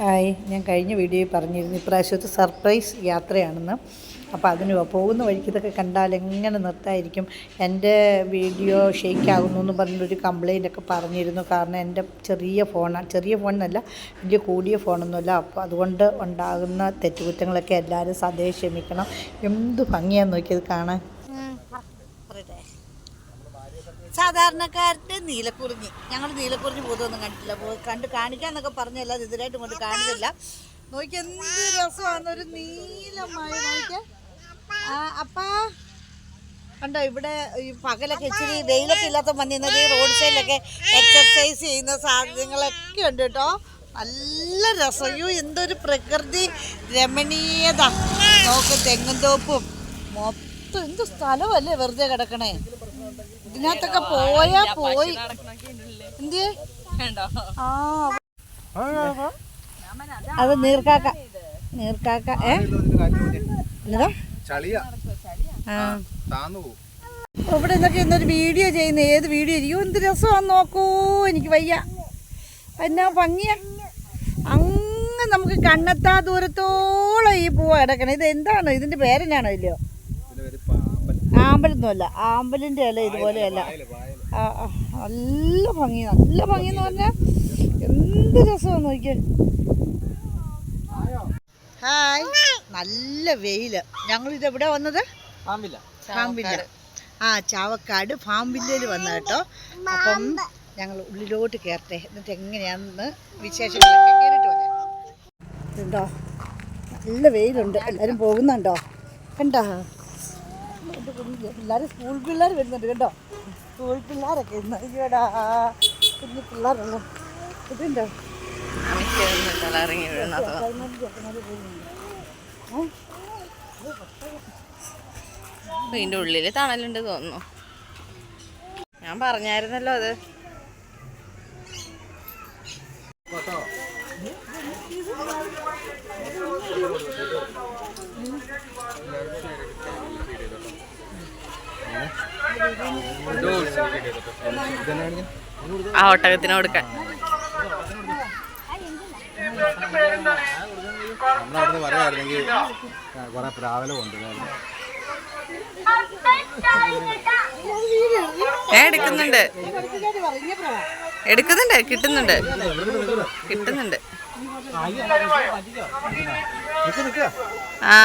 Hi. ഞാൻ കഴിഞ്ഞ വീഡിയോയിൽ പറഞ്ഞിരുന്നു ഇപ്രാവശ്യത്തെ സർപ്രൈസ് യാത്രയാണെന്ന്. അപ്പോൾ അതിന് പോകുന്ന വഴിക്ക് ഇതൊക്കെ കണ്ടാൽ എങ്ങനെ നിർത്തായിരിക്കും? എന്റെ വീഡിയോ ഷെയ്ക്ക് ആകുന്നു എന്ന് പറഞ്ഞൊരു കംപ്ലൈന്റ് ഒക്കെ പറഞ്ഞിരുന്നു. കാരണം എന്റെ ചെറിയ ഫോണാണ് ചെറിയ ഫോണെന്നല്ല വലിയ കൂടിയ ഫോണൊന്നുമല്ല. അപ്പോൾ അതുകൊണ്ട് ഉണ്ടാകുന്ന തെറ്റുകുറ്റങ്ങളൊക്കെ എല്ലാവരും സദയം ക്ഷമിക്കണം. എന്ത് ഭംഗിയാണെന്ന് നോക്കിയത് കാണാൻ. സാധാരണക്കാരുടെ നീലക്കുറിഞ്ഞി. ഞങ്ങൾ നീലക്കുറിഞ്ഞി പോകുന്നൊന്നും കണ്ടിട്ടില്ല. കണ്ട് കാണിക്കാന്നൊക്കെ പറഞ്ഞല്ലാതെ ഇതിനായിട്ട് കൊണ്ട് കാണിച്ചില്ല. നോക്കി എന്ത് രസമാണ് ഒരു നീലമായ നോക്കിയ അപ്പാ. കണ്ടോ ഇവിടെ ഈ പകലൊക്കെ ഇച്ചിരി വെയിലൊക്കെ ഇല്ലാത്ത വന്നിരുന്നത് ഈ റോഡ് സൈഡിലൊക്കെ എക്സർസൈസ് ചെയ്യുന്ന സാധനങ്ങളൊക്കെ ഉണ്ട് കേട്ടോ. നല്ല രസം. അയ്യോ എന്തൊരു പ്രകൃതി രമണീയത. നോക്ക് തെങ്ങും തോപ്പും. മൊത്തം എന്ത് സ്ഥലമല്ലേ വെറുതെ കിടക്കണേ? ഇതിനകത്തൊക്കെ പോയാ പോയി. എന്ത് ആ അത് നീർക്കാക്ക. നീർക്കാക്ക ഏ? എന്നതാ ഇവിടെ നിന്നൊക്കെ ഇന്നൊരു വീഡിയോ ചെയ്യുന്ന ഏത് വീഡിയോ ചെയ്യും എന്ത് രസമാണ് നോക്കൂ. എനിക്ക് വയ്യ. എന്നാ ഭംഗിയ. അങ്ങ് നമുക്ക് കണ്ണെത്താ ദൂരത്തോളം ഈ പൂവ് കിടക്കണം. ഇത് എന്താണ്? ഇതിന്റെ പേരെന്നാണോ ഇല്ലയോ? ആമ്പലൊന്നുമല്ല ആമ്പലിന്റെ ഇല ഇതുപോലെയല്ല. നല്ല ഭംഗി നല്ല ഭംഗി എന്ന് പറഞ്ഞാൽ എന്ത് രസമാണ് നോക്കിയേ. ഹായ്. നല്ല വെയിൽ. ഞങ്ങളിത് എവിടെ വന്നത്? ഫാംവില്ല ആ ചാവക്കാട് ഫാംവില്ലയിൽ വന്ന കേട്ടോ. അപ്പം ഞങ്ങൾ ഉള്ളിലോട്ട് കയറട്ടെ. എന്നിട്ട് എങ്ങനെയാണെന്ന് വിശേഷങ്ങളൊക്കെ വന്നേ. ഇതുണ്ടോ നല്ല വെയിലുണ്ട്. എല്ലാവരും പോകുന്നുണ്ടോ? കണ്ടോ? എന്റെ സ്കൂൾ പിള്ളേർ വരുന്നുണ്ട് കേട്ടോ. സ്കൂൾ പിള്ളേരൊക്കെ ഇന്ന് കുഞ്ഞു പിള്ളേരുള്ളു ഇതുണ്ടോ? ഇതിന്റെ ഉള്ളിൽ തണലുണ്ട് തോന്നുന്നു. ഞാൻ പറഞ്ഞായിരുന്നല്ലോ അത്. ആ ഒട്ടകത്തിന് കൊടുക്കാൻ. നമ്മളവിടുന്ന് പറയായിരുന്നെങ്കിൽ കുറെ പ്രാവല കൊണ്ടുവരായിരുന്നു. ഞാൻ എടുക്കുന്നുണ്ട്. എടുക്കുന്നുണ്ട് കിട്ടുന്നുണ്ട്. കിട്ടുന്നുണ്ട്. ആ.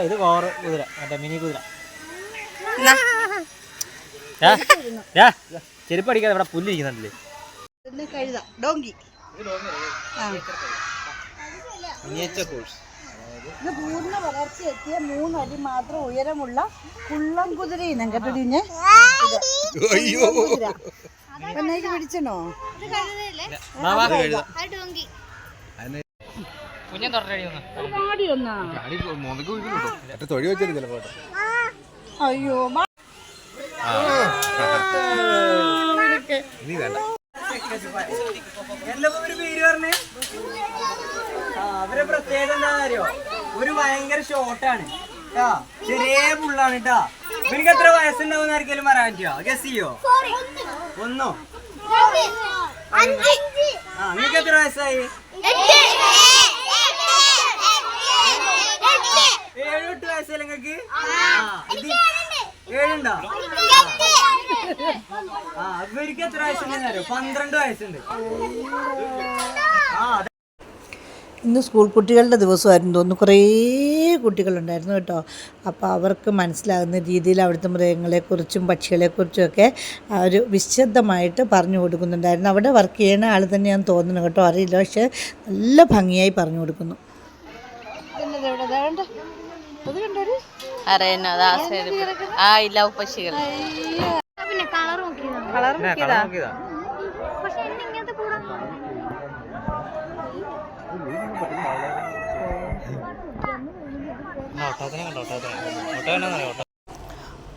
ഇത് കോറ് കുതിര മറ്റേ മിനി കുതിര ചെരുപ്പടിക്കാതെ ഇവിടെ പുല്ലിരിക്കുന്നുണ്ടല്ലേ കഴുത ഡോങ്കി ആ മിനിയേച്ചർ കോഴ്സ് ഇത് പൂർണ വളർച്ച എത്തിയ മൂന്നടി മാത്രം ഉയരമുള്ള കുള്ളം കുതിര ഇനം. കേട്ടോ അയ്യോ. എന്നേക്ക് പിടിച്ചണോ അയ്യോ നീ വേണ്ട. എല്ലാം ഒരു പേര് പറഞ്ഞേ. അവരെ പ്രത്യേകത എന്താ അറിയോ? ഒരു ഭയങ്കര ഷോർട്ടാണ് കേട്ടാ ചെറിയ പുള്ളാണ് കേട്ടാ നിനക്ക് എത്ര വയസ്സുണ്ടാവും ആർക്കെങ്കിലും പറയാൻ പറ്റുമോ ഗസ് ചെയ്യോ? ഒന്നോ? ആ നിങ്ങൾക്ക് എത്ര വയസ്സായി? ഏഴ് എട്ട് വയസ്സല്ലേ നിങ്ങൾക്ക് ഏഴുണ്ടോ? ആ ഇവർക്ക് എത്ര വയസ്സുണ്ടെന്ന് അറിയോ? പന്ത്രണ്ട് വയസ്സുണ്ട്. ആ ഇന്ന് സ്കൂൾ കുട്ടികളുടെ ദിവസമായിരുന്നു തോന്നുന്നു. കുറേ കുട്ടികളുണ്ടായിരുന്നു കേട്ടോ. അപ്പോൾ അവർക്ക് മനസ്സിലാകുന്ന രീതിയിൽ അവിടുത്തെ മൃഗങ്ങളെക്കുറിച്ചും പക്ഷികളെക്കുറിച്ചും ഒക്കെ ഒരു വിശദമായിട്ട് പറഞ്ഞു കൊടുക്കുന്നുണ്ടായിരുന്നു. അവിടെ വർക്ക് ചെയ്യുന്ന ആൾ തന്നെയാണെന്ന് തോന്നുന്നു കേട്ടോ. അറിയില്ല. പക്ഷേ നല്ല ഭംഗിയായി പറഞ്ഞു കൊടുക്കുന്നു. കളർ നോക്കിയതാ. ഇല്ല പക്ഷികൾ കളർ നോക്കിയതാ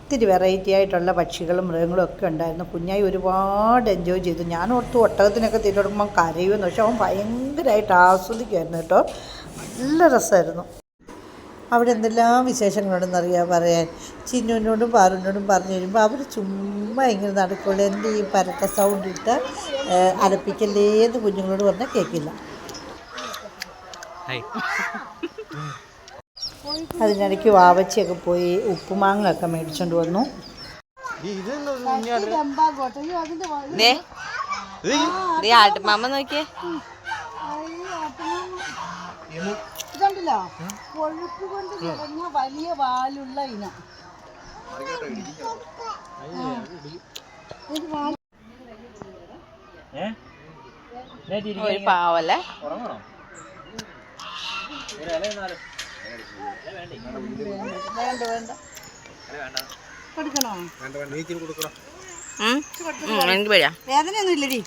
ഒത്തിരി വെറൈറ്റി ആയിട്ടുള്ള പക്ഷികളും മൃഗങ്ങളും ഒക്കെ ഉണ്ടായിരുന്നു. കുഞ്ഞായി ഒരുപാട് എൻജോയ് ചെയ്തു. ഞാൻ ഓർത്ത് ഒട്ടകത്തിനൊക്കെ തീറ്റ കൊടുക്കുമ്പോൾ കരയുമെന്ന്. പക്ഷെ അവൻ ഭയങ്കരമായിട്ട് ആസ്വദിക്കുമായിരുന്നു കേട്ടോ. നല്ല രസമായിരുന്നു. അവിടെ എന്തെല്ലാം വിശേഷങ്ങളുണ്ടെന്ന് അറിയാൻ പറയാൻ. ചിന്നുവിനോടും പാറുവിനോടും പറഞ്ഞു വരുമ്പോൾ അവർ ചുമ്മാ ഇങ്ങനെ നടക്കുള്ളൂ. എന്റെ ഈ പരട്ട സൗണ്ട് ഇട്ട് ഏഹ്, അലപ്പിക്കല്ലേ എന്ന് കുഞ്ഞുങ്ങളോട് പറഞ്ഞാൽ കേൾക്കില്ല. അതിനിടയ്ക്ക് വാവച്ചിയൊക്കെ പോയി ഉപ്പുമാങ്ങയൊക്കെ മേടിച്ചുകൊണ്ട് വന്നു. ദേ. ദേ. ആട്ടുമാമ നോക്കിയേ. കണ്ടില്ല കൊഴുപ്പ് കൊണ്ട് നിറഞ്ഞ വലിയ വാലുള്ള ഇന. ഒരു പാവല്ലേ? വേണ്ട വേണ്ട കൊടുക്കണം എനിക്ക് പേടിയാ വേദനയൊന്നും ഇല്ലടി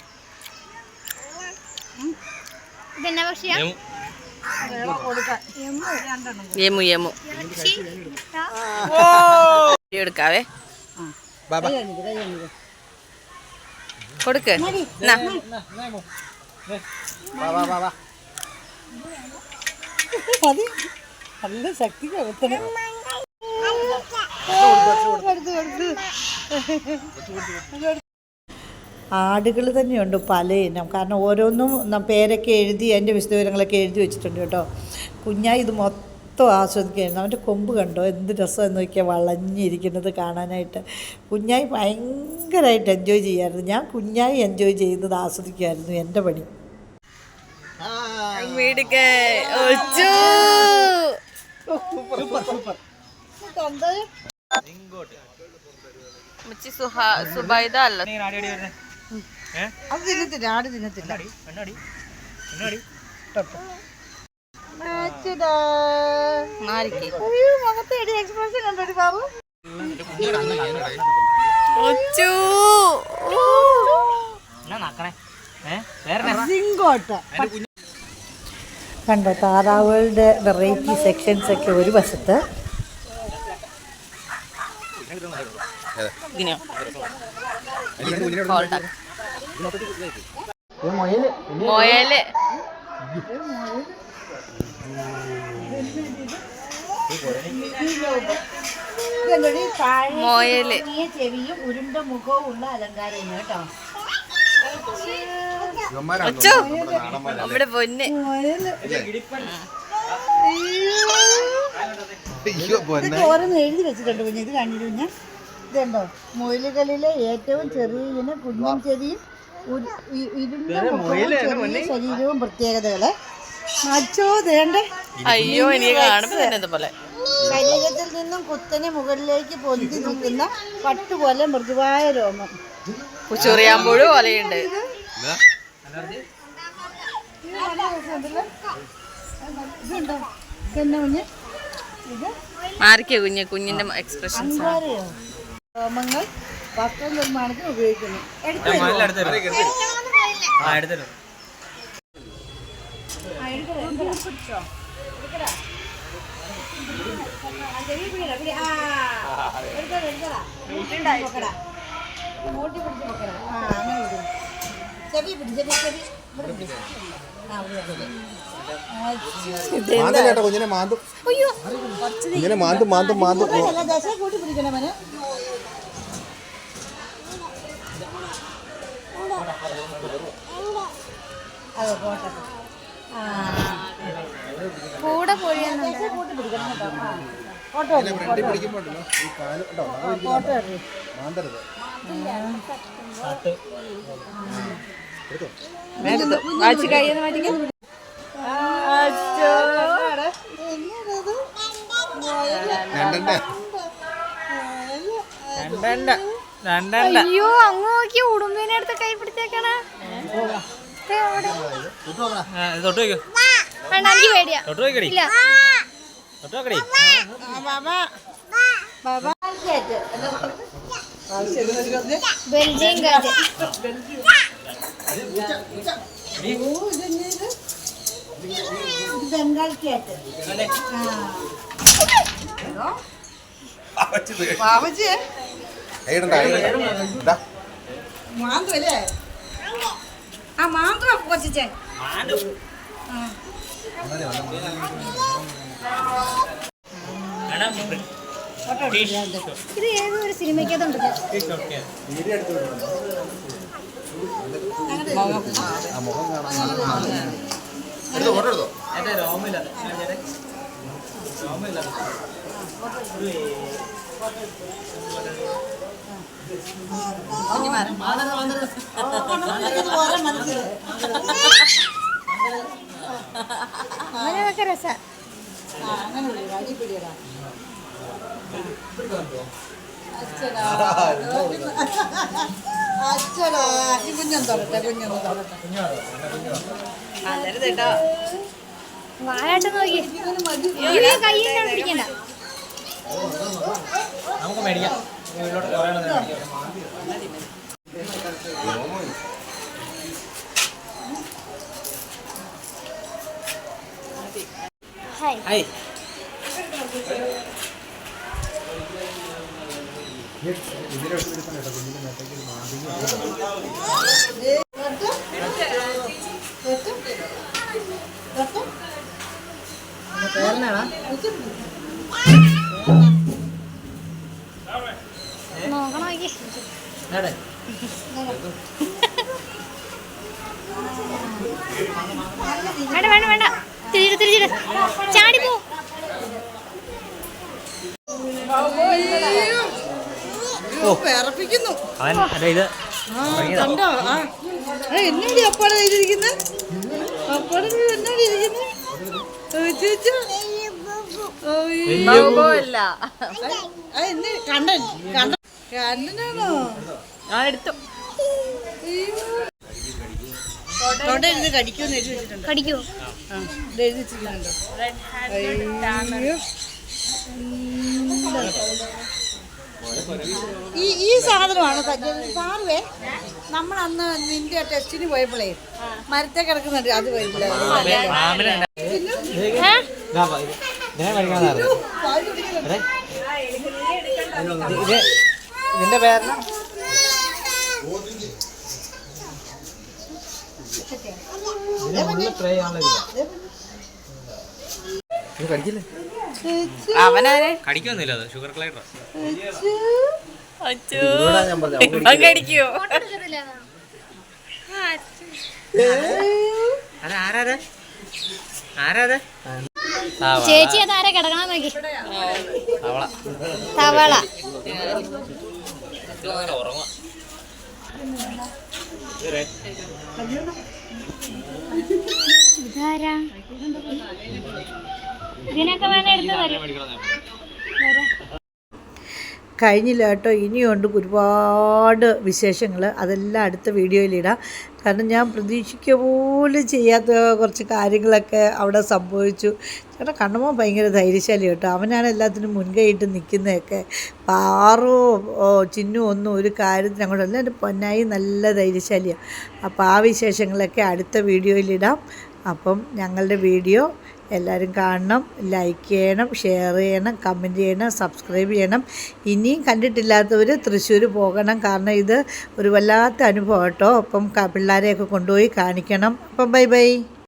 കൊടുക്കാം രണ്ടെണ്ണം യമു യമു എടുക്കാവേ. കൊടുക്ക്. എന്നാ. നല്ല ശക്തി ആടുകൾ തന്നെയുണ്ട് പല. ഇനം കാരണം ഓരോന്നും പേരൊക്കെ എഴുതി അതിന്റെ വിശദവിവരങ്ങളൊക്കെ എഴുതി വെച്ചിട്ടുണ്ട് കേട്ടോ. കുഞ്ഞായി ഇത് മൊത്തം ആസ്വദിക്കുകയായിരുന്നു. അവന്റെ കൊമ്പ് കണ്ടോ? എന്ത് രസമെന്ന് നോക്കിയാൽ വളഞ്ഞിരിക്കുന്നത് കാണാനായിട്ട്. കുഞ്ഞായി ഭയങ്കരമായിട്ട് എൻജോയ് ചെയ്യായിരുന്നു ഞാൻ കുഞ്ഞായി എൻജോയ് ചെയ്യുന്നത് ആസ്വദിക്കുമായിരുന്നു എന്റെ പണി. വീടുക്ക് ഒച്ചു മുച്ചി സുഹാ സുബൈദ അല്ല അത് തിന്നത്തില്ല ആട് തിന്നത്തില്ല. മുഖത്തെ expression കണ്ടോടി ബാബു? സിങ്കോട്ട. കണ്ടോ താറാവുകളുടെ വെറൈറ്റി സെക്ഷൻസ് ഒക്കെ ഒരു വശത്ത്. മൊയൽ. ചെവിയും ഉരുണ്ട മുഖവും ഉള്ള അലങ്കാരം കേട്ടോ. നമ്മുടെ പൊന്ന്. എഴുതി വെച്ചിട്ടുണ്ട് കുഞ്ഞ്. ഇത് കാണിച്ചു കുഞ്ഞ്? ഇതുണ്ടോ? മുയലുകളിലെ ഏറ്റവും ചെറിയ ഇനം കുഞ്ഞൻ ചെറിയും ഇരുണ്ട ചെറിയ ശരീരവും പ്രത്യേകതകൾ. അച്ചോ തേണ്ടേ അയ്യോ എനിക്ക് കാണുമ്പോ തന്നെ ഇതുപോലെ. ശരീരത്തിൽ നിന്നും കുത്തനെ മുകളിലേക്ക് പൊന്തി നിൽക്കുന്ന പട്ടുപോലെ മൃദുവായ രോമം. ചെറിയാമ്പോഴും പോലെയുണ്ട്. ഇതുണ്ടോ കുഞ്ഞ്? ഇത് മാറിക്കോ കുഞ്ഞ് കുഞ്ഞിന്റെ എക്സ്പ്രഷൻസ് രോമങ്ങൾ വസ്ത്ര നിർമ്മാണത്തിന് ഉപയോഗിക്കുന്നു. മൂട്ടി പിടിച്ച് പൊക്കടാ. ആ, അങ്ങനെ പിടി. ചെവി പിടി, ചെവി, ചെവി. ഇവിടെ പിടി. ആ, ഇവിടെ പിടി. ആ, ഛി. മാന്തും കേട്ടോ കുഞ്ഞിനെ മാന്തും കുഞ്ഞിനെ മാന്തും മാന്തും മാന്തും ദശ കൂട്ടി പിടിക്കണേ മോനെ. അതെ പോട്ടെ ആ കൂടെ പോയി ദശ കൂട്ടി പിടിക്കണം കേട്ടോ. ഫോട്ടോ ഫോട്ടോ മാന്തരുത് വാച്ച് കഴിയുന്ന മാറ്റിക്കും. അയ്യോ അങ്ങ് നോക്കി ഉടുമ്പിനെ അടുത്ത് കൈ പിടിച്ചേക്കണ ബെൽജിയം കാറ്റ്. ബംഗാൾ ക്യാറ്റ് പാവച്ചിയെ ഏടണ്ട ഏടണ്ട മാന്തു അല്ലേ ആ മാന്തു കൊച്ചിച്ചേ ഇത് ഏതോ ഒരു സിനിമയ്ക്കകത്തുണ്ട് മുഖം കാണാൻ എടുത്തോ ഫോട്ടോ എടുത്തോ അവനതൊക്കെ രസ അച്ഛടാ ഈ കുഞ്ഞൊന്നും തൊടട്ടെ കുഞ്ഞൊന്നും തൊടട്ടെ അന്നേരം കേട്ടോ വാലാട്ട് നോക്കി. കയ്യിൽ പിടിക്കണ്ട. നമുക്ക് മേടിക്കാം. ഹായ് ഹായ് വേണ്ട വേണ്ട വേണ്ട. തിരിച്ചിട് തിരിച്ചിട് ചാടിപ്പോ വിറപ്പിക്കുന്നു. അവൻ അതെ ഇത് കണ്ടോ? ആ. ആ, എന്നാടി അപ്പാടെ കയ്യിലിരിക്കുന്നത് അപ്പാടെ എന്നാടി എന്ന് കണ്ടൻ കണ്ട കണ്ണനാണോ? ഞാൻ എടുത്തു. അവിടെ ഇരുന്ന് കടിക്കുമെന്ന് എഴുതി വെച്ചിട്ടുണ്ട്. കടിക്കോ ആ ഇത് എഴുതി വെച്ചിട്ടുണ്ടോ. അയ്യോ. ഈ ഈ സാധനമാണ് സാറുവേ നമ്മൾ അന്ന് നിന്റെ ടെസ്റ്റിന് പോയപ്പോഴേ മരത്തെ കിടക്കുന്നുണ്ട് അത് ഇത് ഇതിന്റെ പേരെന്നാ? ഇതിന്റെ അവനാരെ? കടിക്കൊന്നുമില്ല അത് ഷുഗർ കടിക്കോ അതെ ആരാതെ? ആരാതെ? ചേച്ചി അത് ആരാ കിടക്കണം നോക്കി. അവള തവള. ഇതാരാ? ഇതിനൊക്കെ വേണം എടുത്ത് തരും കഴിഞ്ഞില്ല കേട്ടോ. ഇനിയുണ്ട് ഒരുപാട് വിശേഷങ്ങൾ. അതെല്ലാം അടുത്ത വീഡിയോയിലിടാം കാരണം ഞാൻ പ്രതീക്ഷിക്കുക പോലും ചെയ്യാത്ത കുറച്ച് കാര്യങ്ങളൊക്കെ അവിടെ സംഭവിച്ചു. ചേട്ടാ കണ്ണമ്മ ഭയങ്കര ധൈര്യശാലി കേട്ടോ. അവനാണ് എല്ലാത്തിനും മുൻകൈയിട്ട് നിൽക്കുന്നതൊക്കെ. പാറോ ഓ ചിന്നു ഒന്നും ഒരു കാര്യത്തിന് അങ്ങോട്ട് അല്ല. എന്റെ പൊന്നായി നല്ല ധൈര്യശാലിയാണ് അപ്പോൾ ആ വിശേഷങ്ങളൊക്കെ അടുത്ത വീഡിയോയിലിടാം അപ്പം ഞങ്ങളുടെ വീഡിയോ എല്ലാവരും കാണണം ലൈക്ക് ചെയ്യണം ഷെയർ ചെയ്യണം കമന്റ് ചെയ്യണം സബ്സ്ക്രൈബ് ചെയ്യണം. ഇനിയും കണ്ടിട്ടില്ലാത്തവർ തൃശ്ശൂർ പോകണം. കാരണം ഇത് ഒരു വല്ലാത്ത അനുഭവം കേട്ടോ. അപ്പം പിള്ളേരെയൊക്കെ കൊണ്ടുപോയി കാണിക്കണം. അപ്പം ബൈ ബൈ